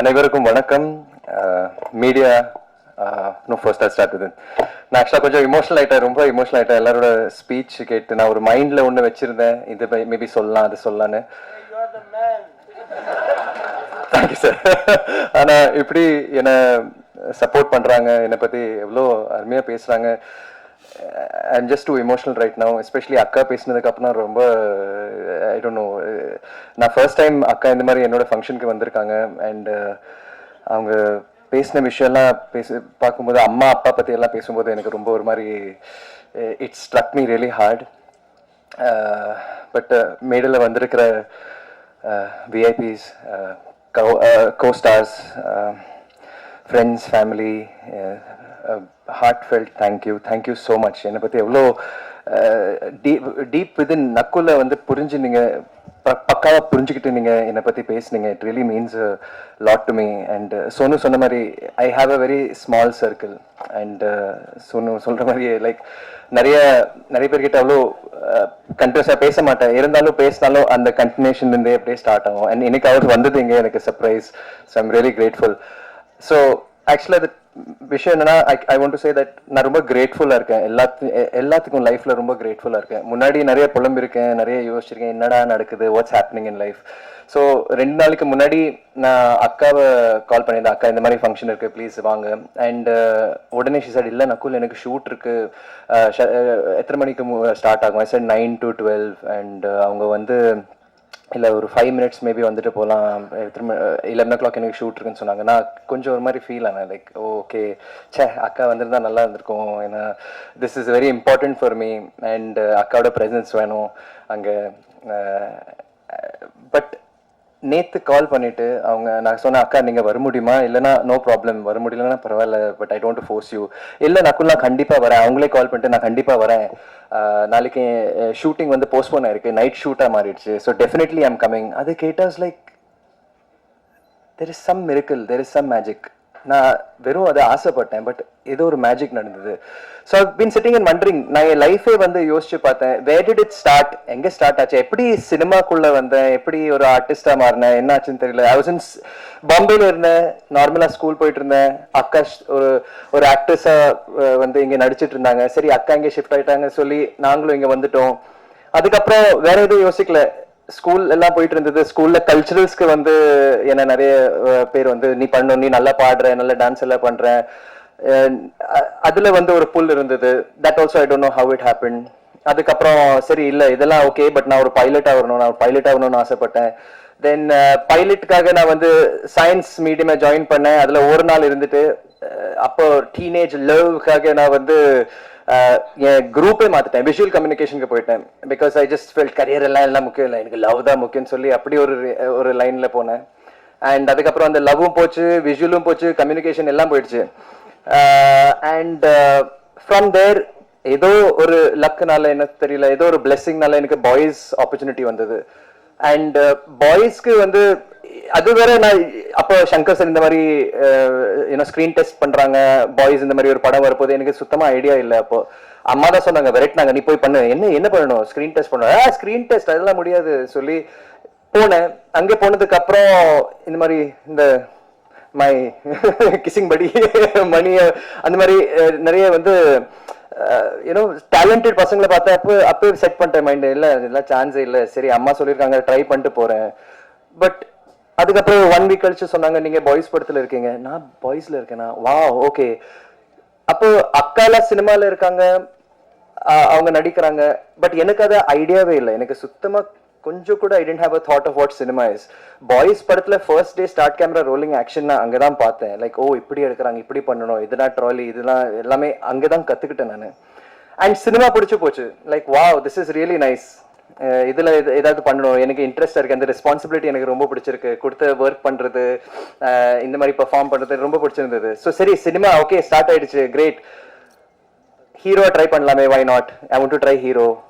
அனைவருக்கும் வணக்கம். Media no first start இது நான் ஆக்சுவலாக கொஞ்சம் இமோஷனல் ஆகிட்டேன் ரொம்ப இமோஷனல் ஆகிட்டேன் எல்லாரோட ஸ்பீச் கேட்டு நான் ஒரு மைண்டில் ஒன்று வச்சுருந்தேன். இது மேபி சொல்லலாம் அது சொல்லலான்னு தேங்க்யூ சார் ஆனால் இப்படி என்னை சப்போர்ட் பண்ணுறாங்க என்னை பற்றி எவ்வளோ அருமையாக பேசுகிறாங்க I'm just too emotional right now especially அக்கா பேசினதுக்கு அப்புறம் ரொம்ப டோன்ட் நோ uh, நான் ஃபர்ஸ்ட் டைம் அக்கா இந்த மாதிரி என்னோட ஃபங்க்ஷனுக்கு வந்திருக்காங்க அண்ட் uh, அவங்க பேசின விஷயம்லாம் பேச பார்க்கும்போது அம்மா அப்பா பற்றி எல்லாம் பேசும்போது எனக்கு ரொம்ப ஒரு மாதிரி it's struck me really hard but மேடில் வந்திருக்கிற VIPs co stars friends family heartfelt thank you thank you so much என்னை பற்றி எவ்வளோ டீப் டீப் விதின் நக்குல வந்து புரிஞ்சு நீங்கள் பக்காவாக புரிஞ்சுக்கிட்டு நீங்கள் என்னை பற்றி பேசுனீங்க. It really means lot to me and Sonu சொன்ன மாதிரி I have a very small circle and Sonu சொல்கிற மாதிரி லைக் நிறைய நிறைய பேர்கிட்ட அவ்வளோ கண்டினியூஸாக பேச மாட்டேன். இருந்தாலும் பேசினாலும் அந்த கண்டினியூஷன்லேருந்தே அப்படியே ஸ்டார்ட் ஆகும். அண்ட் இன்னைக்கு அவர் வந்தது இங்கே எனக்கு surprise so I'm really grateful so ஆக்சுவலாக அது விஷயம் என்னன்னா I I want to say that நான் ரொம்ப கிரேட்ஃபுல்லாக இருக்கேன். எல்லாத்து எல்லாத்துக்கும் லைஃப்பில் ரொம்ப கிரேட்ஃபுல்லாக இருக்கேன். முன்னாடி நிறைய புலம்பிருக்கேன் நிறைய யோசிச்சிருக்கேன் என்னடா நடக்குது what's happening in life so ரெண்டு நாளைக்கு முன்னாடி நான் அக்காவை கால் பண்ணியிருந்தேன். அக்கா இந்த மாதிரி ஃபங்க்ஷன் இருக்குது ப்ளீஸ் வாங்க. அண்ட் uh, உடனே ஷி சார் இல்லை நக்குல் எனக்கு ஷூட் இருக்குது எத்தனை மணிக்கு ஸ்டார்ட் ஆகும்? Sir nine to twelve and அவங்க வந்து இல்லை ஒரு ஃபைவ் மினிட்ஸ் மேபி வந்துட்டு போகலாம் திரும்ப லெவன் ஓ கிளாக் எனக்கு ஷூட் இருக்குன்னு சொன்னாங்க. நான் கொஞ்சம் ஒரு மாதிரி ஃபீல் ஆனேன். லைக் ஓகே ச்சே அக்கா வந்திருந்தா நல்லா இருந்திருக்கும். ஏன்னா this is very important for me and அக்காவோட ப்ரெசன்ஸ் வேணும். அங்கே பட் நேத்து கால் பண்ணிட்டு அவங்க நான் சொன்னேன் அக்கா நீங்க வர முடியுமா? இல்லைனா நோ ப்ராப்ளம் வர முடியலன்னா பரவாயில்ல but I don't force you இல்லை நக்குல் நான் கண்டிப்பா வரேன். அவங்களே கால் பண்ணிட்டு நான் கண்டிப்பா வரேன். நாளைக்கு ஷூட்டிங் வந்து போஸ்ட்போன் ஆயிருக்கு. நைட் ஷூட்டா மாறிடுச்சு. ஸோ டெஃபினெட்லி ஐம் கமிங் அது கேட்டாஸ் like there is some miracle there is some magic நான் வெறும் அதை ஆசைப்பட்டேன் பட் ஏதோ ஒரு மேஜிக் நடந்தது. So been sitting and wondering நான் என் லைஃபே வந்து யோசிச்சு பார்த்தேன் வேர் டிட் இட் ஸ்டார்ட் எங்கே ஸ்டார்ட் ஆச்சு? எப்படி சினிமாக்குள்ள வந்தேன்? எப்படி ஒரு ஆர்டிஸ்டா மாறினேன்? என்ன ஆச்சுன்னு தெரியல ஐ வாஸ் இன் பாம்பேல இருந்தேன் நார்மலா ஸ்கூல் போயிட்டு இருந்தேன். அக்கா ஒரு ஒரு ஆக்ட்ரஸாக வந்து இங்கே நடிச்சிட்டு இருந்தாங்க. சரி அக்கா இங்கே ஷிஃப்ட் ஆயிட்டாங்க சொல்லி நாங்களும் இங்கே வந்துட்டோம். அதுக்கப்புறம் வேற எதுவும் யோசிக்கல. ஸ்கூல் எல்லாம் போயிட்டு இருந்தது. ஸ்கூல்ல கல்ச்சுரல்ஸ்க்கு வந்து என்ன நிறைய பேர் வந்து நீ பண்ணணும் நீ நல்லா பாடுற நல்லா டான்ஸ் எல்லாம் பண்ற. அதுல வந்து ஒரு புல் இருந்தது. That also I don't know how it happen அதுக்கப்புறம் சரி இல்ல இதெல்லாம் ஓகே பட் நான் ஒரு பைலட் வரணும் நான் பைலட் ஆகணும்னு ஆசைப்பட்டேன். தென் பைலட்டுக்காக நான் வந்து சயின்ஸ் மீடியமை ஜாயின் பண்ணேன். அதுல ஒரு நாள் இருந்துட்டு அப்போ டீனேஜ் லவ்க்காக நான் வந்து என் குரூப்பே மாத்திட்டேன். விஷுவல் கம்யூனிகேஷனுக்கு போயிட்டேன். Because I just felt career எல்லாம் எல்லாம் முக்கியம் இல்லை. எனக்கு லவ் தான் முக்கியம்னு சொல்லி அப்படி ஒரு ஒரு லைன்ல போனேன். அண்ட் அதுக்கப்புறம் அந்த லவ்வும் போச்சு விஷுவலும் போச்சு கம்யூனிகேஷன் எல்லாம் போயிடுச்சு. அண்ட் ஃப்ரம் தேர் ஏதோ ஒரு லக்னால எனக்கு தெரியல ஏதோ ஒரு பிளெஸிங்னால எனக்கு பாய்ஸ் ஆப்பர்ச்சுனிட்டி வந்தது. அண்ட் பாய்ஸ்க்கு uh, வந்து அது வேற நான் அப்போ சங்கர் சார் இந்த மாதிரி ஏன்னா ஸ்க்ரீன் டெஸ்ட் பண்றாங்க பாய்ஸ் இந்த மாதிரி ஒரு படம் வரப்போது எனக்கு சுத்தமா ஐடியா இல்லை அப்போ. அம்மா தான் சொன்னாங்க விரட்டினாங்க நீ போய் பண்ணு. என்ன என்ன பண்ணணும்? ஸ்க்ரீன் டெஸ்ட் பண்ணணும் ஸ்க்ரீன் டெஸ்ட் அதெல்லாம் முடியாது சொல்லி போனேன். அங்கே போனதுக்கு அப்புறம் இந்த மாதிரி இந்த மை கிசிங் படி மணி அந்த மாதிரி நிறைய வந்து யூனோ டேலண்டட் பசங்களை பார்த்தா அப்போ அப்போ செட் பண்ணிட்டேன் மைண்ட் இல்லை இதெல்லாம் சான்ஸே இல்லை. சரி அம்மா சொல்லியிருக்காங்க ட்ரை பண்ணிட்டு போகிறேன் பட் அதுக்கப்புறம் ஒன் வீக் கழிச்சு சொன்னாங்க நீங்கள் பாய்ஸ் படத்தில் இருக்கீங்க. நான் பாய்ஸில் இருக்கேனா? வா ஓகே அப்போ அக்காலாம் சினிமாவில் இருக்காங்க. அவங்க நடிக்கிறாங்க. பட் எனக்கு அது ஐடியாவே இல்லை. எனக்கு சுத்தமாக கொஞ்சம் கூட I didn't have a thought of what cinema is boys படத்தில் first day start camera rolling action நான் அங்கதான் பார்த்தேன். லைக் ஓ இப்படி எடுக்கிறாங்க இப்படி பண்ணணும். இதெல்லாம் ட்ராலி இதெல்லாம் எல்லாமே அங்கே தான் கற்றுக்கிட்டேன் நான். அண்ட் சினிமா பிடிச்சி போச்சு. Like wow this is really nice இதில் இது- ஏதாவது பண்ணணும். எனக்கு இன்ட்ரெஸ்ட் இருக்கு. அந்த ரெஸ்பான்சிபிலிட்டி எனக்கு ரொம்ப பிடிச்சிருக்கு. கொடுத்த ஒர்க் பண்ணுறது இந்த மாதிரி பெர்ஃபார்ம் பண்ணுறது ரொம்ப பிடிச்சிருந்தது. ஸோ சரி சினிமா ஓகே ஸ்டார்ட் ஆயிடுச்சு. கிரேட் ஹீரோ ட்ரை பண்ணலாமே why not I want to try hero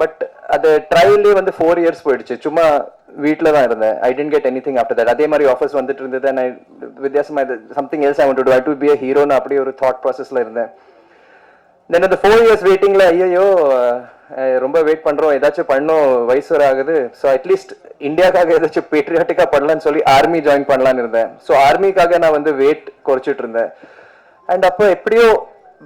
but அது ட்ரையல்லே வந்து ஃபோர் இயர்ஸ் போயிடுச்சு. சும்மா வீட்டில் தான் இருந்தேன். I didn't get anything after that அதே மாதிரி ஆஃபர்ஸ் வந்துட்டு இருந்தது. And வித்தியாசமாக இது something else I want to I to be a ஹீரோன்னு அப்படி ஒரு தாட் ப்ராசஸில் இருந்தேன். தென் அந்த ஃபோர் இயர்ஸ் வெயிட்டிங்கில் ஐயோ ரொம்ப வெயிட் பண்ணுறோம் ஏதாச்சும் பண்ணும். வயசு வர ஆகுது. ஸோ அட்லீஸ்ட் இந்தியாக்காக ஏதாச்சும் பேட்ரியாட்டிக்காக பண்ணலான்னு சொல்லி ஆர்மி ஜாயின் பண்ணலான்னு இருந்தேன். ஸோ ஆர்மிக்காக நான் வந்து வெயிட் குறைச்சிட்டு இருந்தேன். அண்ட் அப்போ எப்படியோ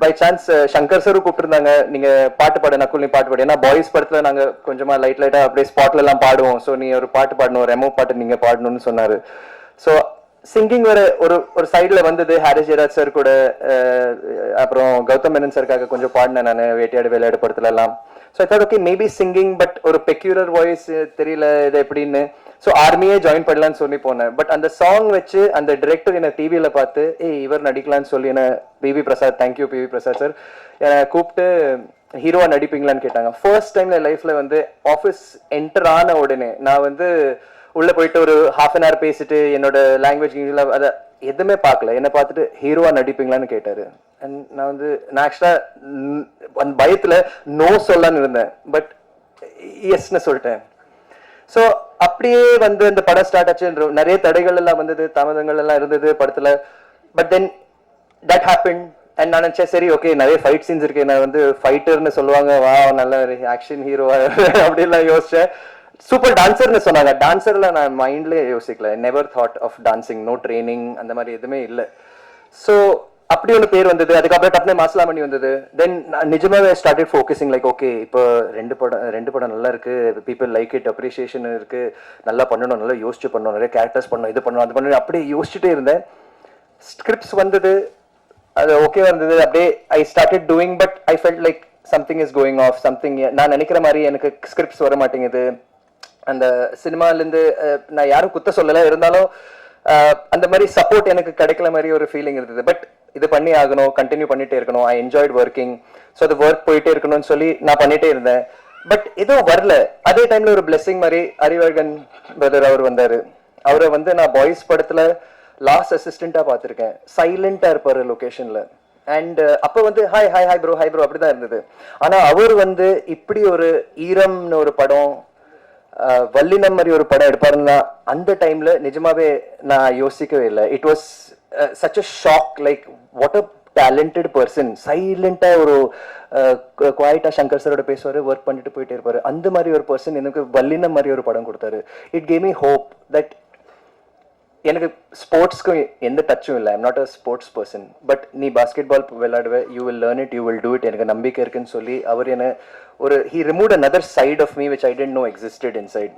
பை சான்ஸ் சங்கர் uh, சாரும் கூப்பிட்டுருந்தாங்க. நீங்க பாட்டு பாடு நக்குள் நீ பாட்டு பாடு. ஏன்னா பாய்ஸ் படத்துல நாங்க கொஞ்சமா லைட் லைட்டா அப்படியே ஸ்பாட்ல எல்லாம் பாடுவோம். ஸோ நீ ஒரு பாட்டு பாடணும் ரெமோ பாட்டு நீங்க பாடணும்னு சொன்னாரு. ஸோ சிங்கிங் ஒரு ஒரு ஒரு சைடுல வந்தது. ஹாரிஸ் ஜெயராஜ் சார் கூட uh, அப்புறம் கௌதம் மேனன் சாருக்காக கொஞ்சம் பாடினேன் நான். வேட்டையாடு விளையாடு படத்துல எல்லாம் so I thought okay maybe singing but ஒரு பெக்யூலர் வாய்ஸ் தெரியல இது எப்படின்னு. ஸோ ஆர்மியே ஜாயின் பண்ணலாம்னு சொல்லி போனேன். பட் அந்த சாங் வச்சு அந்த டிரெக்டர் என்னை டிவியில் பார்த்து ஏய் இவர் நடிக்கலாம்னு சொல்லி என்ன PV Prasad thank you PV Prasad sir என்னை கூப்பிட்டு ஹீரோவாக நடிப்பீங்களான்னு கேட்டாங்க. ஃபர்ஸ்ட் டைம் என் லைஃப்பில் வந்து ஆஃபீஸ் என்டர் ஆன உடனே நான் வந்து உள்ளே போயிட்டு ஒரு ஹாஃப் அன் ஹவர் பேசிட்டு என்னோட லாங்குவேஜ் அதை எதுவுமே பார்க்கல. என்னை பார்த்துட்டு ஹீரோவா நடிப்பீங்களான்னு கேட்டாரு. அண்ட் நான் வந்து நான் ஆக்சுவலாக அந்த பயத்தில் நோ சொல்லலான்னு இருந்தேன். பட் எஸ்ன்னு சொல்லிட்டேன். ஸோ அப்படியே வந்து இந்த படம் ஸ்டார்ட் ஆச்சு நிறைய தடைகள் எல்லாம் வந்தது தாமதங்கள் எல்லாம் இருந்தது படத்துல. But then that happen and நான் நினச்சேன் சரி ஓகே நிறைய ஃபைட் சீன்ஸ் இருக்கு நான் வந்து ஃபைட்டர்னு சொல்லுவாங்க. வா நல்ல ஆக்ஷன் ஹீரோவா அப்படிலாம் யோசிச்சேன். சூப்பர் டான்சர்னு சொன்னாங்க. டான்சர்ல நான் மைண்ட்லேயே யோசிக்கல. Never thought of dancing no training அந்த மாதிரி எதுவுமே இல்லை. ஸோ அப்படி ஒரு பேர் வந்தது அதுக்கப்புறம் டப்னே மாசலாமணி வந்தது. தென் நிஜமாவே ஸ்டார்டட் ஃபோக்கஸிங் லைக் ஓகே இப்போ ரெண்டு படம் ரெண்டு படம் நல்லா இருக்கு பீப்புள் லைக் இட் அப்ரிசியேஷன் இருக்கு நல்லா பண்ணணும் நல்லா யோசிச்சு பண்ணணும் நிறைய கேரக்டர்ஸ் பண்ணணும் இது பண்ணணும் அது பண்ணணும் அப்படியே யோசிச்சுட்டே இருந்தேன். ஸ்கிரிப்ட்ஸ் வந்தது அது ஓகே வந்தது அப்படியே I started doing but I felt like something is going off something நான் நினைக்கிற மாதிரி எனக்கு ஸ்கிரிப்ட்ஸ் வர மாட்டேங்குது. அந்த சினிமாலேருந்து நான் யாரும் குத்த சொல்லலை இருந்தாலும் அந்த மாதிரி சப்போர்ட் எனக்கு கிடைக்கல மாதிரி ஒரு ஃபீலிங் இருந்தது. பட் இது பண்ணி ஆகணும் கண்டினியூ பண்ணிட்டே இருக்கணும் ஐ என்ஜாய்ட் ஒர்க்கிங் ஸோ அது ஒர்க் போயிட்டே இருக்கணும்னு சொல்லி நான் பண்ணிட்டே இருந்தேன். பட் எதுவும் வரல. அதே டைம்ல ஒரு blessing மாதிரி அறிவழகன் பிரதர் அவர் வந்தாரு. அவரை வந்து நான் பாய்ஸ் படத்துல லாஸ்ட் அசிஸ்டண்டா பார்த்துருக்கேன். சைலண்டா இருப்பாரு லொகேஷன்ல அண்ட் அப்போ வந்து hi hi hi bro hi bro அப்படிதான் இருந்தது. ஆனா அவர் வந்து இப்படி ஒரு ஈரம்னு ஒரு படம் வல்லினம் மாதிரி ஒரு படம் எடுப்பாருன்னா அந்த டைம்ல நிஜமாவே நான் யோசிக்கவே இல்லை. It was such a shock like what a talented person சைலண்டாக ஒரு குவாய்டா சங்கர் சரோட பேசுவார் ஒர்க் பண்ணிட்டு போயிட்டே இருப்பார். அந்த மாதிரி ஒரு பர்சன் எனக்கு வல்லினம் மாதிரி ஒரு படம் கொடுத்தாரு. It came me hope that எனக்கு ஸ்போர்ட்ஸ்க்கும் எந்த டச்சும் இல்லை. I'm not a sports person but நீ basketball விளையாடுவ you will learn it you will do it எனக்கு நம்பிக்கை இருக்குன்னு சொல்லி அவர் என்ன ஒரு he remove another side of me which I didn't know existed inside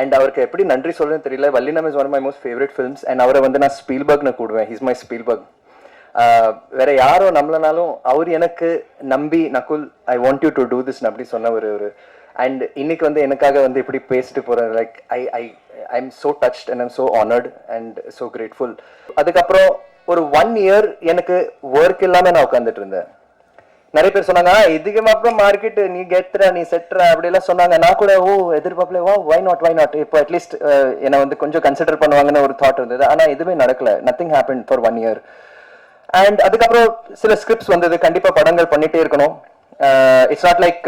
and அவருக்கு எப்படி நன்றி சொல்றதுன்னு தெரியல. Vallinam is one my most favourite films and அவரை வந்து நான் ஸ்பீல்பர்க்னு கூடுவேன். ஹிஸ் மை ஸ்பீல்பர்க் வேற யாரோ நம்மளனாலும் அவர் எனக்கு நம்பி Nakul I want you to do this அப்படி சொன்ன ஒரு ஒரு. அண்ட் இன்னைக்கு வந்து எனக்காக வந்து இப்படி பேசிட்டு போறேன் like I I I am so touched and I'm so honoured and so grateful அதுக்கப்புறம் ஒரு ஒன் இயர் எனக்கு ஒர்க் இல்லாமல் நான் உட்காந்துட்டு இருந்தேன். நிறைய பேர் சொன்னாங்க "ஆ, இதுக்கு அப்புறம் மார்க்கெட் நீ கெத்துற நீ செட்டுற அப்படி எல்லாம் சொன்னாங்க. நான் கூட ஓ எதிர்பார்ப்புல வா வை நாட் வை நாட் இப்போ அட்லீஸ்ட் என்னை வந்து கொஞ்சம் கன்சிடர் பண்ணுவாங்கன்னு ஒரு தாட் இருந்தது. ஆனா எதுவுமே நடக்கல. Nothing happen for one year and அதுக்கப்புறம் சில ஸ்கிரிப்ட்ஸ் வந்தது. கண்டிப்பா படங்கள் பண்ணிட்டே இருக்கணும். இட்ஸ் நாட் லைக்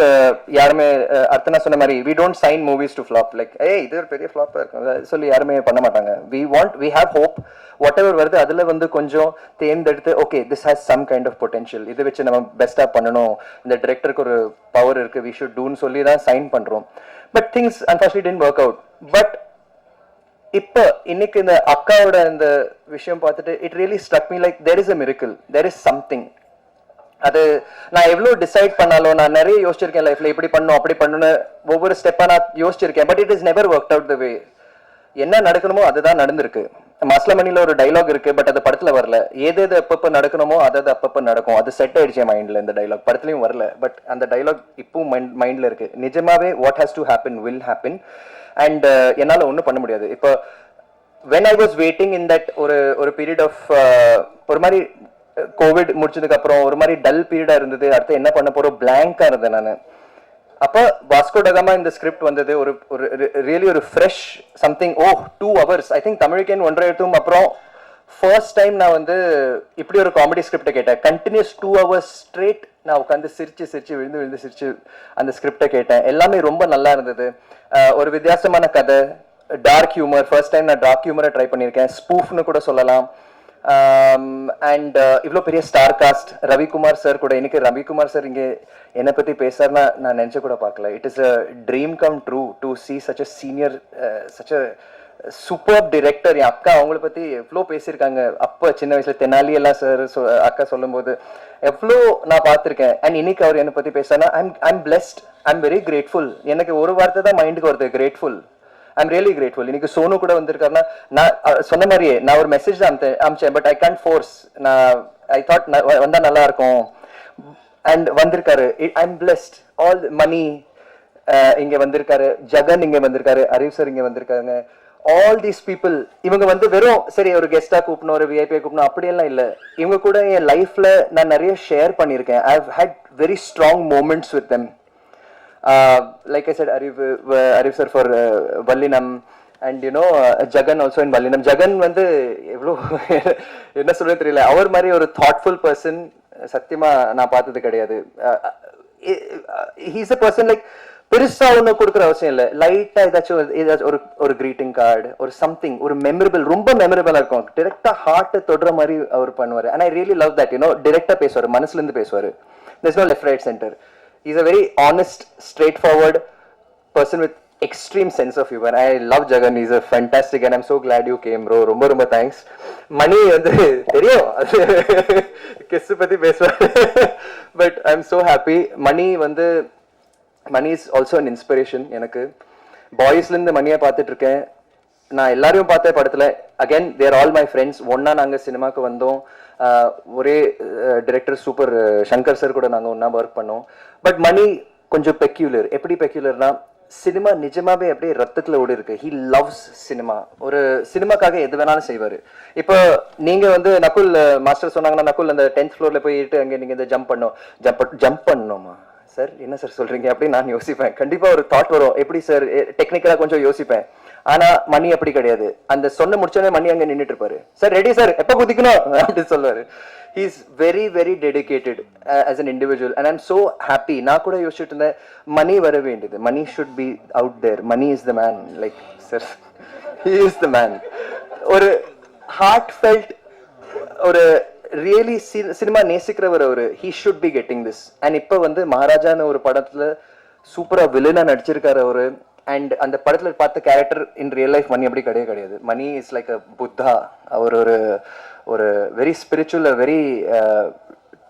யாருமே uh, அர்த்தனா சொன்ன மாதிரி we don't sign movies to flop like ஏய் இது ஒரு பெரிய ஃபிளாப் இருக்கும் சொல்லி யாருமே பண்ண மாட்டாங்க. We want we have hope whatever வருது அதுல வந்து கொஞ்சம் தேர்ந்தெடுத்து okay this has some kind of potential இதை வச்சு நம்ம பெஸ்டா பண்ணணும். இந்த டிரெக்டருக்கு ஒரு பவர் இருக்கு. வி ஷுட் டூன்னு சொல்லி தான் சைன் பண்றோம். But things unfortunate didn't work out but இப்போ இன்னைக்கு இந்த அக்காவோட இந்த விஷயம் பார்த்துட்டு it really struck me like there is a miracle there is something அது நான் எவ்வளோ டிசைட் பண்ணாலும் நான் நிறைய யோசிச்சிருக்கேன் லைஃப்ல இப்படி பண்ணும் அப்படி பண்ணணும்னு ஒவ்வொரு ஸ்டெப்பாக நான் யோசிச்சிருக்கேன். But it is never work out the way என்ன நடக்கணுமோ அதுதான் நடந்திருக்கு. மஸ்லமணியில் ஒரு டைலாக் இருக்கு பட் அது படத்துல வரல. எது எது அப்பப்போ நடக்கணுமோ அது அது அப்பப்போ நடக்கும். அது செட் ஆயிடுச்சு என் மைண்ட்ல இந்த டைலாக் படத்துலையும் வரல. பட் அந்த டைலாக் இப்பவும் மைண்ட்ல இருக்கு. நிஜமாவே what has to happen will happen and என்னால் ஒன்றும் பண்ண முடியாது. இப்போ when I was waiting in that ஒரு ஒரு பீரியட் ஆஃப் uh, ஒரு மாதிரி கோவிட் முடிச்சதுக்கு அப்புறம் ஒரு மாதிரி டல் பீரியடா இருந்தது. அடுத்து என்ன பண்ண போறோம்? பிளாங்கா இருந்தேன் நான். அப்ப வாஸ்கோ டகாமா இந்த ஸ்கிரிப்ட் வந்தது. ஒரு ஒரு ரியலி ஒரு fresh something oh two hours I think தமிழுக்கேன் ஒன்றரை எழுத்தும் அப்புறம் ஃபர்ஸ்ட் டைம் நான் வந்து இப்படி ஒரு காமெடி ஸ்கிரிப்டை கேட்டேன். கண்டினியூஸ் டூ ஹவர்ஸ் ஸ்ட்ரேட் நான் உட்காந்து சிரிச்சு சிரிச்சு விழுந்து விழுந்து சிரிச்சு அந்த ஸ்கிரிப்டை கேட்டேன். எல்லாமே ரொம்ப நல்லா இருந்தது. ஒரு வித்தியாசமான கதை டார்க் ஹியூமர் ஃபர்ஸ்ட் டைம் நான் டார்க் ஹியூமரை ட்ரை பண்ணியிருக்கேன். ஸ்பூஃப்னு கூட சொல்லலாம். Um, அண்ட் uh, இவ்வளோ பெரிய ஸ்டார் காஸ்ட் ரவிக்குமார் சார் கூட இன்னைக்கு ரவிக்குமார் சார் இங்கே என்னை பற்றி பேசுறாருன்னா நான் நினச்ச கூட பார்க்கல. It is a dream come true to see such a senior such a super director என் அக்கா அவங்கள பற்றி எவ்வளோ பேசியிருக்காங்க. அப்போ சின்ன வயசுல தெனாலி எல்லாம் சார் அக்கா சொல்லும்போது எவ்வளோ நான் பார்த்துருக்கேன். அண்ட் இன்னைக்கு அவர் என்னை பற்றி பேசுனா I'm I'm blessed I'm very grateful எனக்கு ஒரு வார்த்தை தான் மைண்டுக்கு வருது கிரேட்ஃபுல் ஐம் ரியலி கிரேட்ஃபுல் இன்னைக்கு சோனு கூட வந்திருக்காருன்னா நான் சொன்ன மாதிரியே நான் ஒரு மெசேஜ் தான் அமுத்தேன் அமிச்சேன் பட் ஐ கேன் ஃபோர்ஸ் நான் ஐ தாட் வந்தா நல்லா இருக்கும். அண்ட் வந்திருக்காரு. ஐம் பிளெஸ்ட் ஆல் மணி இங்க வந்திருக்காரு. ஜெகன் இங்க வந்திருக்காரு. அறிவ் சார் இங்க வந்திருக்காங்க. ஆல் தீஸ் பீப்புள் இவங்க வந்து வெறும் சரி ஒரு கெஸ்டா கூப்பிடணும் ஒரு விஐபியை கூப்பிடணும் அப்படியெல்லாம் இல்லை. இவங்க கூட என் லைஃப்ல நான் நிறைய ஷேர் பண்ணியிருக்கேன். I had very strong moments with them like I said Arivu Arivu sir for Vallinam and you know Jegan also in Vallinam Jegan வந்து எவ்வளோ என்ன சொல்றது தெரியல. அவர் மாதிரி ஒரு தாட்ஃபுல் பர்சன் சத்தியமா நான் பார்த்தது கிடையாது. ஹீஸ் அ பர்சன் லைக் பெருசா ஒன்று கொடுக்குற அவசியம் இல்லை. லைட்டா ஏதாச்சும் ஏதாச்சும் ஒரு ஒரு கிரீட்டிங் கார்டு ஒரு சம்திங் ஒரு மெமரபிள் ரொம்ப மெமரபிளா இருக்கும். டிரெக்டா ஹார்ட்டை தொடுற மாதிரி அவர் பண்ணுவார். And I really love that you know டிரெக்டா பேசுவார் மனசுல இருந்து பேசுவார். There's no left right centre he's a very honest straightforward person with extreme sense of humor i love jagan he's a fantastic and i'm so glad you came bro ரொம்ப ரொம்ப thanks மணி வந்து தெரியும் guess பத்தி பேசுவாரு but I am so happy Mani வந்து Mani is also an inspiration எனக்கு பாய்ஸ்ல இருந்து மணியை பார்த்துட்டு இருக்கேன் நான் எல்லாரையும் பார்த்த படத்துல. Again there all my friends ஒன்னா நாங்க சினிமாக்கு வந்தோம். ஒரே டிரெக்டர் சூப்பர் சங்கர் சார் கூட நாங்க ஒன்னா ஒர்க் பண்ணோம். பட் மணி கொஞ்சம் பெக்யூலர் எப்படி பெக்யூலர்னா சினிமா நிஜமாவே அப்படியே ரத்தத்துல ஓடி இருக்கு. ஹி லவ்ஸ் சினிமா ஒரு சினிமாக்காக எது வேணாலும் செய்வாரு. இப்போ நீங்க வந்து நகுல் மாஸ்டர் சொன்னாங்கன்னா நகுல் அந்த டென்த் ஃப்ளோர்ல போயிட்டு அங்க நீங்க இந்த ஜம்ப் பண்ணோம். ஜம்ப் ஜம்ப் பண்ணணுமா சார் என்ன சார் சொல்றீங்க? அப்படின்னு நான் யோசிப்பேன். கண்டிப்பா ஒரு தாட் வரும். எப்படி சார் டெக்னிக்கலா கொஞ்சம் யோசிப்பேன். ஆனா மணி அப்படி கிடையாது. அந்த சொன்ன முடிச்சோடனே மணி அங்க நின்றுட்டு இருப்பாரு சார் ரெடி சார். எப்ப குதிக்கணும்? அப்படின்னு சொல்லுவாரு. He's very very dedicated as an individual and I'm so happy நான் கூட யோசிச்சுட்டு இருந்தேன் மணி வர வேண்டியது. Mani should be out there Mani is the man like sir he is the man ஒரு ஹார்ட் ஃபெல்ட் ஒரு ரியலி சினிமா நேசிக்கிறவர் அவரு. He should be getting this and இப்போ வந்து மகாராஜான்னு ஒரு படத்துல சூப்பரா வில்லனா நடிச்சிருக்காரு அவரு. அண்ட் அந்த படத்தில் பார்த்த character in real life Mani அப்படி கிடையவே கிடையாது. Mani is like a Buddha அவர் ஒரு ஒரு very spiritual very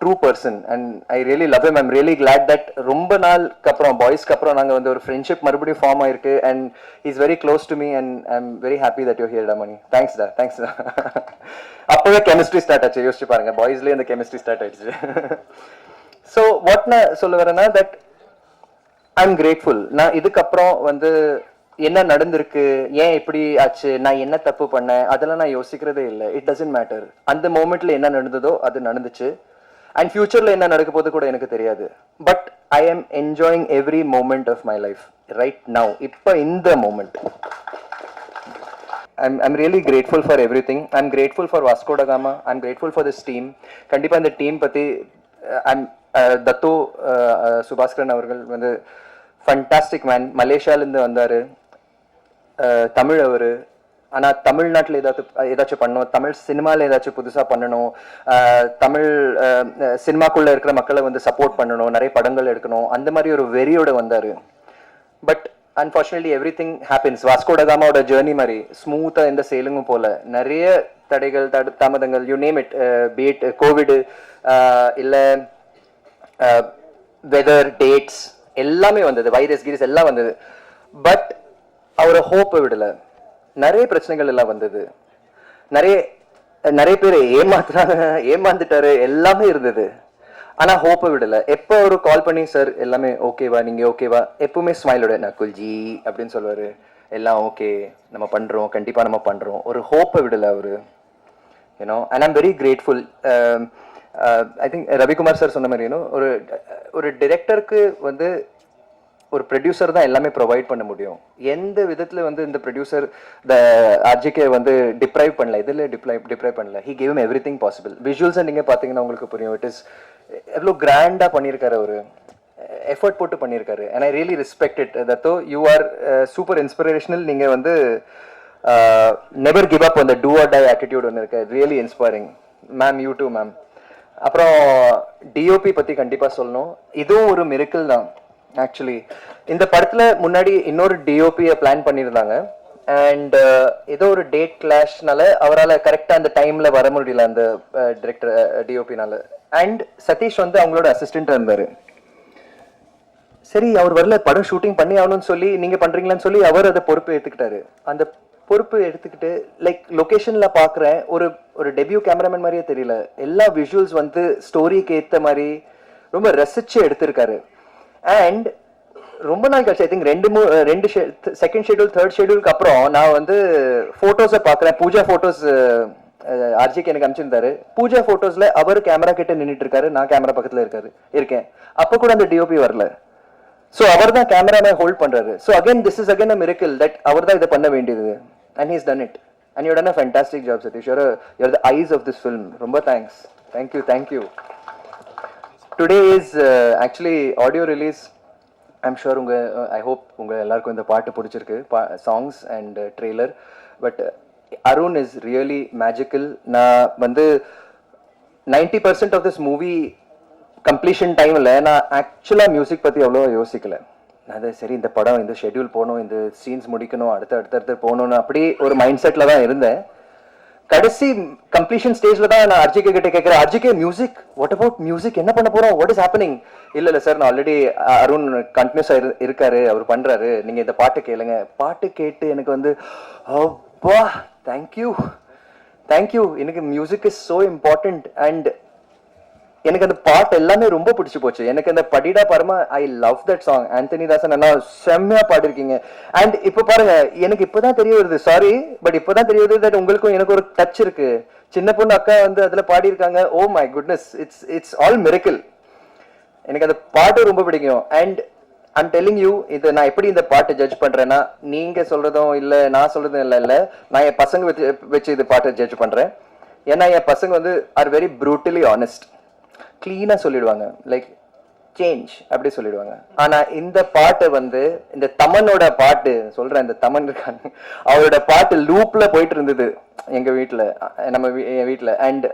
true person and I really love him I'm really glad that ரொம்ப நாளுக்கு அப்புறம் பாய்ஸ்க்கு அப்புறம் நாங்கள் வந்து ஒரு ஃப்ரெண்ட்ஷிப் மறுபடியும் ஃபார்ம் ஆயிருக்கு. And is very close to me and I am very happy that you here டா மணி தேங்க்ஸ் டா தேங்க்ஸ் டா அப்போவே கெமிஸ்ட்ரி ஸ்டார்ட் ஆச்சு. யோசிச்சு பாருங்க. பாய்ஸ்லேயே இந்த கெமிஸ்ட்ரி ஸ்டார்ட் ஆயிடுச்சு. ஸோ வாட் நான் சொல்ல வரேன்னா தட் ஐ எம் கிரேட்ஃபுல் நான் இதுக்கப்புறம் வந்து என்ன நடந்திருக்கு ஏன் இப்படி ஆச்சு நான் என்ன தப்பு பண்ணேன் அதெல்லாம் நான் யோசிக்கிறதே இல்லை. இட் டசன்ட் மேட்டர் அந்த மூமெண்ட்ல என்ன நடந்ததோ அது நடந்துச்சு. அண்ட் ஃபியூச்சர்ல என்ன நடக்க போது கூட எனக்கு தெரியாது. But I am enjoying every moment of my life right now இப்போ இந்த moment I'm I'm really grateful for everything I'm grateful for Vasco da Gama I'm grateful for this team கண்டிப்பாக இந்த டீம் பற்றி ஐம் தத்து சுபாஸ்கரன் அவர்கள் வந்து fantastic man மலேசியாலேருந்து வந்தார். தமிழ் அவர். ஆனால் தமிழ்நாட்டில் ஏதாச்சும் ஏதாச்சும் பண்ணணும். தமிழ் சினிமாவில் ஏதாச்சும் புதுசாக பண்ணணும். தமிழ் சினிமாக்குள்ளே இருக்கிற மக்களை வந்து சப்போர்ட் பண்ணணும். நிறைய படங்கள் எடுக்கணும். அந்த மாதிரி ஒரு வெறியோட வந்தார். But unfortunately everything happens வாஸ்கோடகாமாவோட ஜேர்னி மாதிரி ஸ்மூத்தாக எந்த செயலுங்கும் போல. நிறைய தடைகள் தடு தாமதங்கள் you name it be it Covid இல்லை Uh, வெதர் டேட்ஸ் எல்லாமே வந்தது. வைரஸ் கீரஸ் எல்லாம் வந்தது. பட் அவரை ஹோப்பை விடலை. நிறைய பிரச்சனைகள் எல்லாம் வந்தது. நிறைய நிறைய பேர் ஏமாத்துறாங்க ஏமாந்துட்டாரு எல்லாமே இருந்தது. ஆனால் ஹோப்பை விடலை. எப்போ ஒரு கால் பண்ணி சார் எல்லாமே ஓகேவா நீங்கள் ஓகேவா எப்பவுமே ஸ்மைலோட நக்குல்ஜி அப்படின்னு சொல்லுவார். எல்லாம் ஓகே நம்ம பண்ணுறோம் கண்டிப்பாக நம்ம பண்ணுறோம் ஒரு ஹோப்பை விடலை அவர். You know and I'm very grateful I think Ravikumar sir சொன்ன மாதிரி யூனோ ஒரு ஒரு டிரெக்டருக்கு வந்து ஒரு ப்ரொடியூசர் தான் எல்லாமே ப்ரொவைட் பண்ண முடியும். எந்த விதத்தில் வந்து இந்த ப்ரொடியூசர் த ஆர்ஜிகே வந்து டிப்ரைவ் பண்ணல இதில் டிப்ரை டிப்ரைவ் பண்ணல? He gave everything possible விஷுவல்ஸை நீங்கள் பார்த்தீங்கன்னா உங்களுக்கு புரியும். இட் இஸ் எவ்வளோ கிராண்டாக பண்ணியிருக்காரு ஒரு எஃபர்ட் போட்டு பண்ணியிருக்காரு. And I really respect it Datuk you are super inspirational நீங்கள் வந்து நெவர் கிவ் அப் அந்த டூ ஆர் டை ஆட்டிடியூட் ஒன்று இருக்க. Really inspiring ma'am you too ma'am அப்புறம் டிஓபி பத்தி கண்டிப்பா சொல்லணும். இதுவும் ஒரு மிரக்கிள் தான் ஆக்சுவலி இந்த படத்துல முன்னாடி இன்னொரு டிஓபியை பிளான் பண்ணியிருந்தாங்க. அண்ட் uh, ஏதோ ஒரு டேட் கிளாஷ்னால அவரால் கரெக்டாக அந்த டைம்ல வர முடியல அந்த டிரெக்டர் டிஓபினால அண்ட் சதீஷ் வந்து அவங்களோட அசிஸ்டண்டா இருந்தார். சரி அவர் வரல படம் ஷூட்டிங் பண்ணி ஆகணும்னு சொல்லி நீங்கள் பண்ணுறீங்களான்னு சொல்லி அவர் அதை பொறுப்பு எடுத்துக்கிட்டாரு அந்த பொறுப்பு எடுத்துக்கிட்டு லைக் லொக்கேஷனில் பாக்குறேன் ஒரு ஒரு டெபியூ கேமராமேன் மாதிரியே தெரியல. எல்லா விஷுவல்ஸ் வந்து ஸ்டோரிக்கு ஏத்த மாதிரி ரொம்ப ரசிச்சு எடுத்திருக்காரு. அண்ட் ரொம்ப நாள் கழிச்சு ஐ திங்க் ரெண்டு மூ ரெண்டு செகண்ட் ஷெட்யூல் தேர்ட் ஷெட்யூலுக்கு அப்புறம் நான் வந்து ஃபோட்டோஸை பார்க்குறேன் பூஜா ஃபோட்டோஸ் ஆர்ஜிக்கு எனக்கு அனுப்பிச்சிருந்தாரு. பூஜா ஃபோட்டோஸில் அவர் கேமரா கிட்ட நின்றுட்டு இருக்காரு நான் கேமரா பக்கத்துல இருக்காரு இருக்கேன். அப்போ கூட அந்த டிஓபி வரல. ஸோ அவர் தான் கேமராவை ஹோல்ட் பண்றாரு. So again this is again a miracle that அவர் தான் இதை பண்ண வேண்டியது. And he's done it and you done a fantastic job Sathish your your the eyes of this film ரொம்ப thanks thank you thank you today is actually audio release I'm sure உங்கள் I hope உங்கள் எல்லாருக்கும் இந்த பாட்டு பிடிச்சிருக்கு. பா songs and trailer but Arun is really magical நான் வந்து ninety percent of this movie completion டைமில் நான் ஆக்சுவலாக மியூசிக் பற்றி அவ்வளோ யோசிக்கலை. நான் அது சரி இந்த படம் இந்த ஷெட்யூல் போகணும் இந்த சீன்ஸ் முடிக்கணும் அடுத்து அடுத்தடுத்து போகணும்னு அப்படி ஒரு மைண்ட் செட்டில் தான் இருந்தேன். கடைசி கம்ப்ளீஷன் ஸ்டேஜ்ல தான் நான் அர்ஜிகே கிட்ட கேட்கிறேன் RGK music what about music என்ன பண்ண போறோம்? வாட் இஸ் ஹேப்பனிங் இல்ல இல்ல சார் நான் ஆல்ரெடி அருண் கண்டினியூஸா இருக்காரு அவர் பண்றாரு. நீங்க இந்த பாட்டு கேளுங்க. பாட்டு கேட்டு எனக்கு வந்து அப்பா தேங்க்யூ தேங்க்யூ எனக்கு music is so important and எனக்கு அந்த பாட்டு எல்லாமே ரொம்ப பிடிச்சு போச்சு. எனக்கு அந்த படிடா பரமா I love that song Anthony Daasan அண்ணா செம்மையா பாடிருக்கீங்க அண்ட் இப்ப பாருங்க எனக்கு இப்பதான் தெரிய வருது. சாரி பட் இப்பதான் தெரிய வருது தட் உங்களுக்கும் எனக்கு ஒரு டச் இருக்கு. சின்ன பொண்ணு அக்கா வந்து அதுல பாடியிருக்காங்க. ஓ my goodness it's it's all miracle எனக்கு அந்த பாட்டு ரொம்ப பிடிக்கும். அண்ட் ஐம் டெல்லிங் யூ இது நான் எப்படி இந்த பாட்டை ஜட்ஜ் பண்றேன்னா நீங்க சொல்றதும் இல்லை நான் சொல்றதும் இல்லை இல்லை. நான் என் பசங்க வச்சு வச்சு இந்த பாட்டை ஜட்ஜ் பண்றேன். ஏன்னா என் பசங்க வந்து ஆர் வெரி ப்ரூட்டலி ஆனஸ்ட் கிளீனாக சொல்லிடுவாங்க. லைக் சேஞ்ச் அப்படி சொல்லிடுவாங்க. ஆனா இந்த பாட்டு வந்து இந்த தமனோட பாட்டு சொல்றேன் இந்த தமன் இருக்காங்க. அவரோட பாட்டு லூப்ல போயிட்டு இருந்தது எங்க வீட்டுல நம்ம வீ- என் வீட்டுல அண்ட்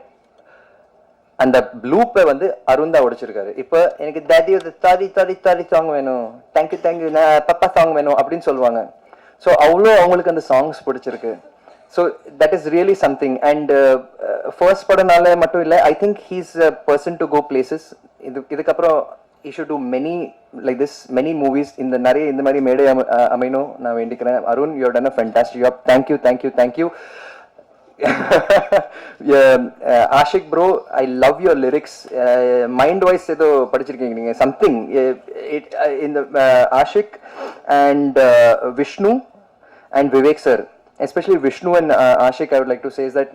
அந்த லூப்பை வந்து அருந்தா உடைச்சிருக்காரு. இப்போ எனக்கு தாதி தாதி தாதி தாதி சாங் வேணும். தேங்க்யூ தேங்க்யூ பப்பா சாங் வேணும் அப்படின்னு சொல்லுவாங்க. ஸோ அவ்வளோ அவங்களுக்கு அந்த சாங்ஸ் பிடிச்சிருக்கு. So that is really something and first படம்னால மட்டும் இல்லை I think he's a person to go places இது இதுக்கப்புறம் he should do many like this many movies இந்த நிறைய இந்த மாதிரி மேடை அமையணும் நான் வேண்டிக்கிறேன் Arun you done a fantastic job thank you thank you thank you Ashiq bro I love your lyrics mind voice ஏதோ படிச்சிருக்கீங்க நீங்கள் சம்திங் இந்த Ashiq and Vishnu and Vivek sir especially Vishnu and Ashiq I would like to say that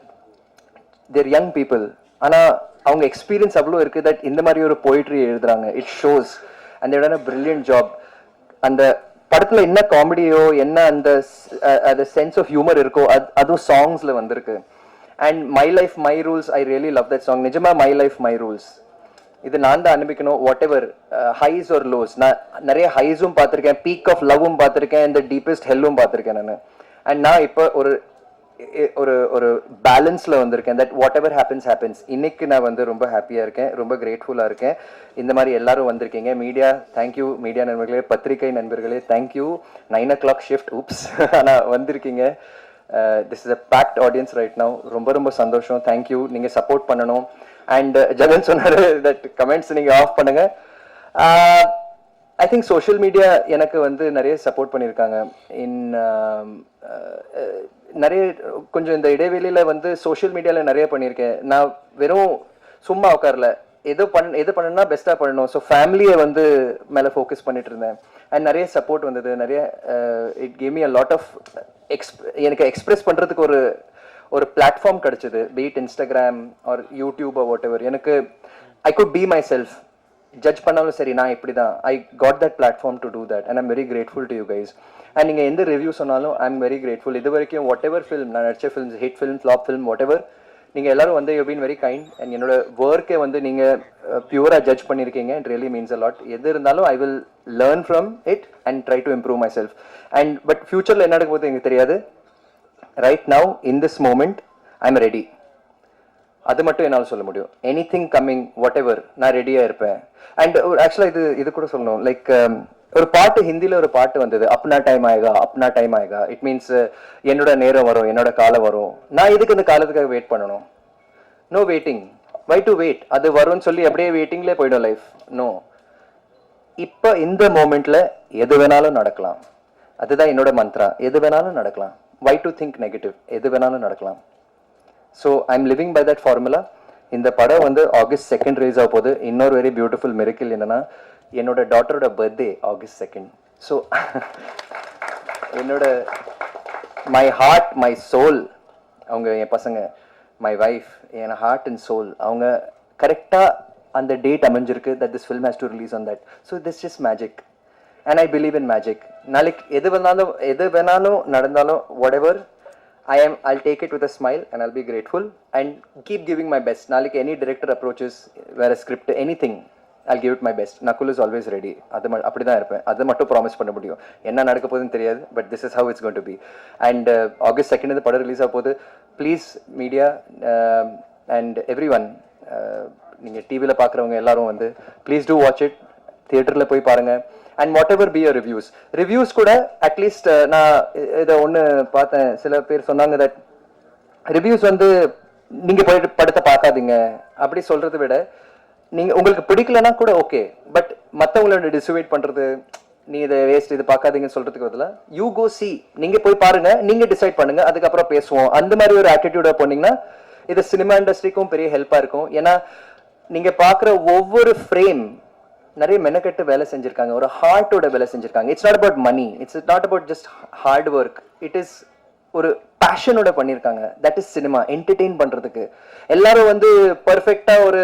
they're young people ஆனால் அவங்க experience அவ்வளோ இருக்குது that இந்த மாதிரி ஒரு போயிட்ரி எழுதுறாங்க. இட் ஷோஸ் அண்ட் இடம் பிரில்லியன்ட் ஜாப் அந்த படத்தில் என்ன காமெடியோ என்ன அந்த அந்த சென்ஸ் ஆஃப் ஹியூமர் இருக்கோ அது அதுவும் சாங்ஸில் வந்திருக்கு. And my life my rules I really love that song நிஜமா மை லைஃப் மை ரூல்ஸ் இது நான் தான் அனுபவிக்கணும். வாட் எவர் ஹைஸ் ஒரு லோஸ் நான் நிறைய ஹைஸும் பார்த்துருக்கேன். பீக் ஆஃப் லவ்வும் பார்த்துருக்கேன். இந்த டீப்பஸ்ட் ஹெல்லும் பார்த்துருக்கேன் நான். அண்ட் நான் இப்போ ஒரு ஒரு ஒரு பேலன்ஸில் வந்திருக்கேன். That whatever happens happens இன்னைக்கு நான் வந்து ரொம்ப ஹாப்பியாக இருக்கேன். ரொம்ப கிரேட்ஃபுல்லாக இருக்கேன். இந்த மாதிரி எல்லாரும் வந்திருக்கீங்க. மீடியா தேங்க்யூ மீடியா நண்பர்களே பத்திரிகை நண்பர்களே thank you nine o'clock shift oops ஆனால் வந்திருக்கீங்க. This is a packed audience right now ரொம்ப ரொம்ப சந்தோஷம். தேங்க்யூ நீங்கள் சப்போர்ட் பண்ணணும். அண்ட் uh, ஜெகன் சொன்னார் தட் கமெண்ட்ஸ் நீங்கள் ஆஃப் பண்ணுங்கள் uh, I think social media எனக்கு வந்து நிறைய சப்போர்ட் பண்ணியிருக்காங்க. இன் um, uh, uh, நிறைய கொஞ்சம் இந்த இடைவெளியில் வந்து சோஷியல் மீடியாவில் நிறைய பண்ணியிருக்கேன். நான் வெறும் சும்மா உட்காரல. எது பண் எது பண்ணணும்னா பெஸ்ட்டாக பண்ணணும். ஸோ ஃபேமிலியை வந்து மேலே ஃபோக்கஸ் பண்ணிட்டு இருந்தேன் அண்ட் நிறைய சப்போர்ட் வந்தது. நிறைய it came a lot of எக்ஸ்ப் எனக்கு எக்ஸ்பிரஸ் பண்ணுறதுக்கு ஒரு ஒரு பிளாட்ஃபார்ம் கிடைச்சது. Be it Instagram or YouTube whatever எனக்கு I could be myself judge பண்ணாலும் சரி நான் இப்படி தான் I got that platform to do that and I'm very grateful to you guys and நீங்கள் எந்த ரிவ்யூ சொன்னாலும் ஐ எம் வெரி கிரேட்ஃபுல் இது வரைக்கும் வாட் எவர் ஃபிலிம் நான் நடிச்ச films hit film flop film whatever நீங்கள் எல்லாரும் வந்து you been very kind and என்னோட ஒர்க்கை வந்து நீங்கள் பியூராக ஜட்ஜ் பண்ணியிருக்கீங்க and really means a lot எது இருந்தாலும் I will learn from it and try to improve myself and but ஃபியூச்சரில் என்ன நடக்க போகுது எனக்கு தெரியாது. Right now in this moment I am ready அது மட்டும் என்னால் சொல்ல முடியும். Anything coming what ever நான் ரெடியாக இருப்பேன் அண்ட் ஆக்சுவலாக இது இது கூட சொல்லணும். லைக் um, ஒரு பாட்டு ஹிந்தியில் ஒரு பாட்டு வந்தது. அப்னா டைம் ஆயிகா அப்னா டைம் ஆயிகா இட் மீன்ஸ் என்னோட நேரம் வரும் என்னோட காலம் வரும். நான் இதுக்கு இந்த காலத்துக்காக வெயிட் பண்ணணும்? No waiting why to wait அது வரும்னு சொல்லி அப்படியே வெயிட்டிங்லேயே போயிடும் லைஃப் நோ இப்போ இந்த மோமெண்ட்டில் எது வேணாலும் நடக்கலாம். அதுதான் என்னோட மந்த்ரா எது வேணாலும் நடக்கலாம். வை டு திங்க் நெகட்டிவ் எது வேணாலும் நடக்கலாம். So I am living by that formula இந்த படம் வந்து ஆகஸ்ட் செகண்ட் ரிலீஸ் ஆக போகுது. இன்னொரு வெரி பியூட்டிஃபுல் மெரிக்கல் என்னென்னா என்னோட டாட்டரோட பர்த்டே ஆகஸ்ட் செகண்ட் ஸோ என்னோட மை ஹார்ட் மை சோல் அவங்க என் பசங்க மை வைஃப் என் ஹார்ட் அண்ட் சோல் அவங்க கரெக்டாக அந்த டேட் அமைஞ்சிருக்கு that this film has to release on that so this is magic and I believe in magic நாளைக்கு எது வேணாலும் எது வேணாலும் நடந்தாலும் whatever I am I'll take it with a smile and I'll be grateful and keep giving my best நாளைக்கு any director approaches வேறு வேற anything I'll give it my best Nakkul is always ready அது ம- அப்படிதான் இருப்பேன். அது மட்டும் promise பண்ண முடியும். என்ன நடக்க போகுதுன்னு தெரியாது but this is how it's gonna be and August second இந்த படம் ரிலீஸ் ஆக போகுது. Please media and everyone நீங்கள் டிவியில் பார்க்குறவங்க எல்லாரும் வந்து ப்ளீஸ் டூ வாட்ச் இட் தியேட்டரில் போய் பாருங்கள் and whatever be your reviews reviews கூட அட்லீஸ்ட் uh, நான் இதை ஒன்று பார்த்தேன். சில பேர் சொன்னாங்க தட் ரிவ்யூஸ் வந்து நீங்க போயிட்டு படத்தை பார்க்காதீங்க. அப்படி சொல்றதை விட நீங்க உங்களுக்கு பிடிக்கலனா கூட ஓகே பட் மற்றவங்களோட டிசுவேட் பண்றது நீ இதை வேஸ்ட் இது பார்க்காதீங்கன்னு சொல்றதுக்கு பதிலாக யூ கோ சி நீங்க போய் பாருங்க நீங்க டிசைட் பண்ணுங்க அதுக்கப்புறம் பேசுவோம். அந்த மாதிரி ஒரு ஆட்டிடியூட போனீங்கன்னா இது சினிமா இண்டஸ்ட்ரிக்கும் பெரிய ஹெல்ப்பா இருக்கும். ஏன்னா நீங்க பார்க்குற ஒவ்வொரு ஃப்ரேம் நிறைய மெனக்கெட்டு வேலை செஞ்சிருக்காங்க. ஒரு ஹார்ட்டோட வேலை செஞ்சிருக்காங்க. It's not about money it's not about just hard work it is ஒரு பேஷனோட பண்ணியிருக்காங்க தட் இஸ் சினிமா என்டர்டெயின் பண்ணுறதுக்கு எல்லாரும் வந்து பர்ஃபெக்டாக ஒரு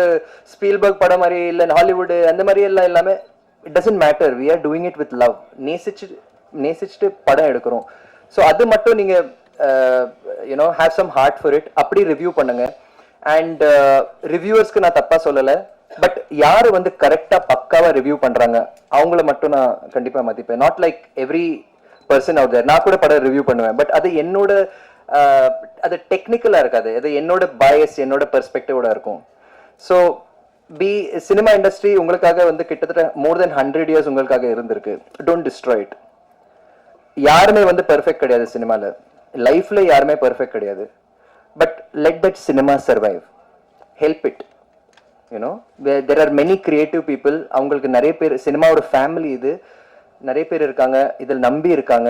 ஸ்பீல்பர்க் படம் மாதிரி இல்லை ஹாலிவுட் அந்த மாதிரி எல்லாம் எல்லாமே it doesn't matter we are doing it with love நேசிச்சு நேசிச்சுட்டு படம் எடுக்கிறோம். ஸோ அது மட்டும் நீங்கள் you know have some heart for it அப்படி ரிவ்யூ பண்ணுங்க. அண்ட் ரிவ்யூவர்ஸ்க்கு நான் தப்பாக சொல்லலை. பட் யாரு வந்து கரெக்டா பக்காவா ரிவ்யூ பண்றாங்க? அவங்கள மட்டும் நான் கண்டிப்பா மதிப்பேன். Not like every person out there நான் கூட படம் ரிவ்யூ பண்ணுவேன். பட் அது என்னோட அது டெக்னிக்கலா இருக்காது. அது என்னோட பயஸ் என்னோட பெர்ஸ்பெக்டிவோட இருக்கும். ஸோ பி சினிமா இண்டஸ்ட்ரி உங்களுக்காக வந்து கிட்டத்தட்ட மோர் தென் ஹண்ட்ரட் இயர்ஸ் உங்களுக்காக இருந்திருக்கு. டோன்ட் டிஸ்ட்ராய் இட் யாருமே வந்து பெர்ஃபெக்ட் கிடையாது சினிமாவில் லைஃப்ல யாருமே பெர்ஃபெக்ட் கிடையாது. But let that cinema survive help it you know there are many creative people அவங்களுக்கு நிறைய பேர் சினிமாவோட ஃபேமிலி இது. நிறைய பேர் இருக்காங்க இதில் நம்பி இருக்காங்க.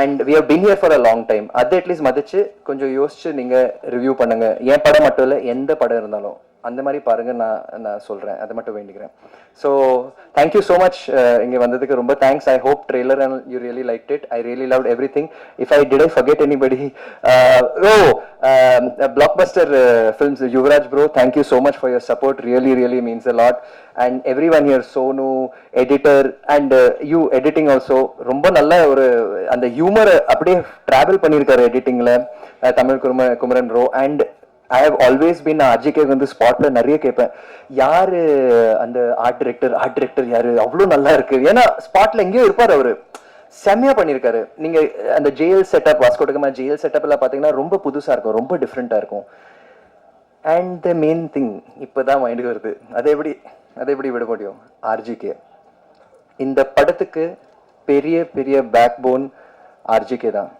And we have been here for a long time அது அட்லீஸ்ட் மதிச்சு கொஞ்சம் யோசிச்சு நீங்கள் ரிவ்யூ பண்ணுங்க. என் படம் மட்டும் இல்லை எந்த படம் இருந்தாலும். அந்த மாதிரி பாருங்க நான் நான் சொல்றேன். அதை மட்டும் வேண்டிக்கிறேன். ஸோ தேங்க்யூ ஸோ மச் இங்கே வந்ததுக்கு ரொம்ப thanks I hope trailer and you really like it I really love everything if I did I forget anybody oh Blockbuster films Yuvaraj bro thank you so much for your support really really means a lot and everyone here Sonu editor and you editing also ரொம்ப நல்ல ஒரு அந்த ஹியூமரை அப்படியே travel பண்ணியிருக்காரு எடிட்டிங்ல Tamil Kumaran Kumaran bro and I have always been RGK வந்து ஸ்பாட்ல நிறைய கேட்பேன். யாரு அந்த ஆர்ட் டிரெக்டர் ஆர்ட் டிரெக்டர் யாரு? அவ்வளோ நல்லா இருக்கு. ஏன்னா ஸ்பாட்ல எங்கேயோ இருப்பார் அவரு. செம்மையா பண்ணியிருக்காரு. நீங்க அந்த jail setup Vasco da Gama jail setup எல்லாம் பாத்தீங்கன்னா ரொம்ப புதுசா இருக்கும். ரொம்ப டிஃப்ரெண்டா இருக்கும். அண்ட் த மெயின் திங் இப்போதான் மைண்டுக்கு வருது. அதை எப்படி அதை எப்படி விட முடியும்? ஆர்ஜிகே இந்த படத்துக்கு பெரிய பெரிய பேக் போன் ஆர்ஜிகே தான்.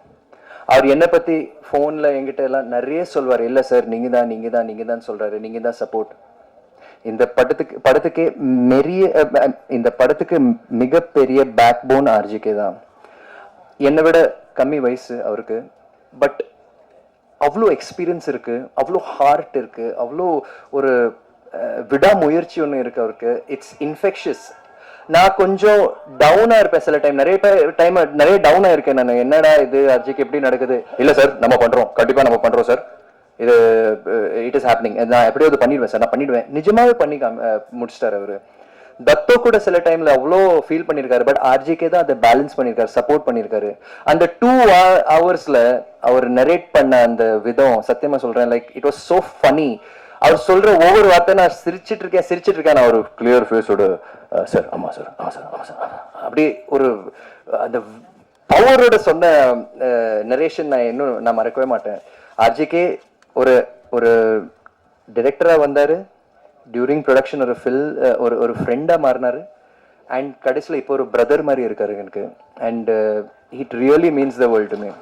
அவர் என்னை பத்தி ஃபோனில் என்கிட்ட எல்லாம் நிறைய சொல்வார். இல்லை சார் நீங்க தான் நீங்க தான் நீங்க தான் சொல்றாரு. நீங்க தான் சப்போர்ட் இந்த படத்துக்கு படத்துக்கே மெரிய இந்த படத்துக்கு மிகப்பெரிய பேக் போன் ஆர்ஜிகே தான். என்னை விட கம்மி வயசு அவருக்கு. பட் அவ்வளோ எக்ஸ்பீரியன்ஸ் இருக்கு அவ்வளோ ஹார்ட் இருக்கு அவ்வளோ ஒரு விடாமுயற்சி ஒன்று இருக்கு அவருக்கு. இட்ஸ் இன்ஃபெக்ஷஸ் நான் கொஞ்சம் டவுனா இருப்பேன் சில டைம் நிறைய டைம் நிறைய டவுனா இருக்கேன் நான். என்னடா இது அர்ஜிக்கு எப்படி நடக்குது? இல்ல சார் நம்ம பண்றோம். கண்டிப்பா நம்ம பண்றோம் சார் இது இட் இஸ் ஹேப்பனிங் நான் எப்படியோ இது பண்ணிடுவேன் சார் நான் பண்ணிடுவேன். நிஜமாவே பண்ணி uh, முடிச்சிட்டாரு அவரு. தத்தோ கூட சில டைம்ல அவ்வளோ ஃபீல் பண்ணியிருக்காரு பட் ஆர்ஜிகே தான் அதை பேலன்ஸ் பண்ணியிருக்காரு சப்போர்ட் பண்ணியிருக்காரு அந்த டூ ஹவர்ஸ்ல அவர் நரேட் பண்ண அந்த விதம் சத்தியமா சொல்றேன் like it was so funny அவர் சொல்ற ஒவ்வொரு வார்த்தை நான் சிரிச்சிட்டு இருக்கேன் சிரிச்சிட்டு இருக்கேன். நான் ஒரு கிளியர் ஃபேஸோட சார் ஆமா சார் ஆமா சார் ஆமா சார். அப்படி ஒரு அந்த பவரோட சொன்ன நரேஷன் நான் இன்னும் நான் மறக்கவே மாட்டேன். ஆர்ஜிகே ஒரு ஒரு டிரெக்டராக வந்தார். டியூரிங் ப்ரொடக்ஷன் ஒரு ஃபில் ஒரு ஒரு ஃப்ரெண்டாக மாறினாரு. அண்ட் கடைசியில் இப்போ ஒரு பிரதர் மாதிரி இருக்காரு எனக்கு. And it really means the world mean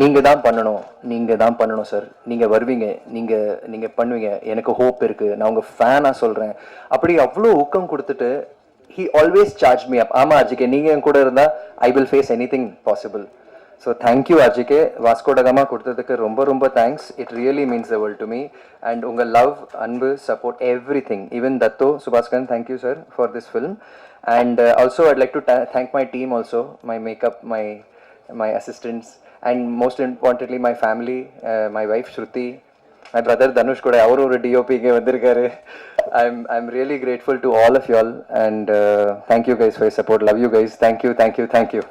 நீங்கள் தான் பண்ணணும். நீங்கள் தான் பண்ணணும் சார் நீங்கள் வருவீங்க. நீங்கள் நீங்கள் பண்ணுவீங்க. எனக்கு ஹோப் இருக்குது நான் உங்கள் ஃபேனாக சொல்கிறேன் அப்படி அவ்வளோ ஊக்கம் கொடுத்துட்டு he always charge me up ஆமாம் அஜிகே நீங்கள் என் கூட இருந்தால் I will face anything possible so thank you RGK. Vasco da Gama கொடுத்ததுக்கு ரொம்ப ரொம்ப thanks it really means the world to me and உங்கள் லவ் அன்பு support everything even Datuk Subaskaran thank you sir for this film and also I'd like to thank my team also my makeup my my assistants, and most importantly, my family, uh, my wife Shruti, my brother Dhanush கூட அவர் ஒரு டிஓபிக்கு வந்திருக்காரு I'm I'm really grateful to all of you all and thank you guys for support love you guys thank you thank you thank you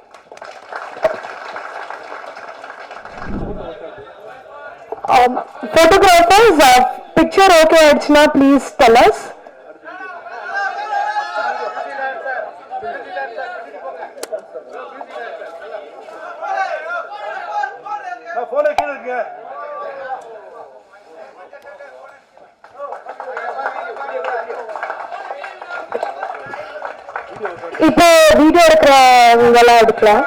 Um, photographers, uh, picture okay ஆயிடுச்சுன்னா please tell us. இப்போ video எடுக்கலாம்.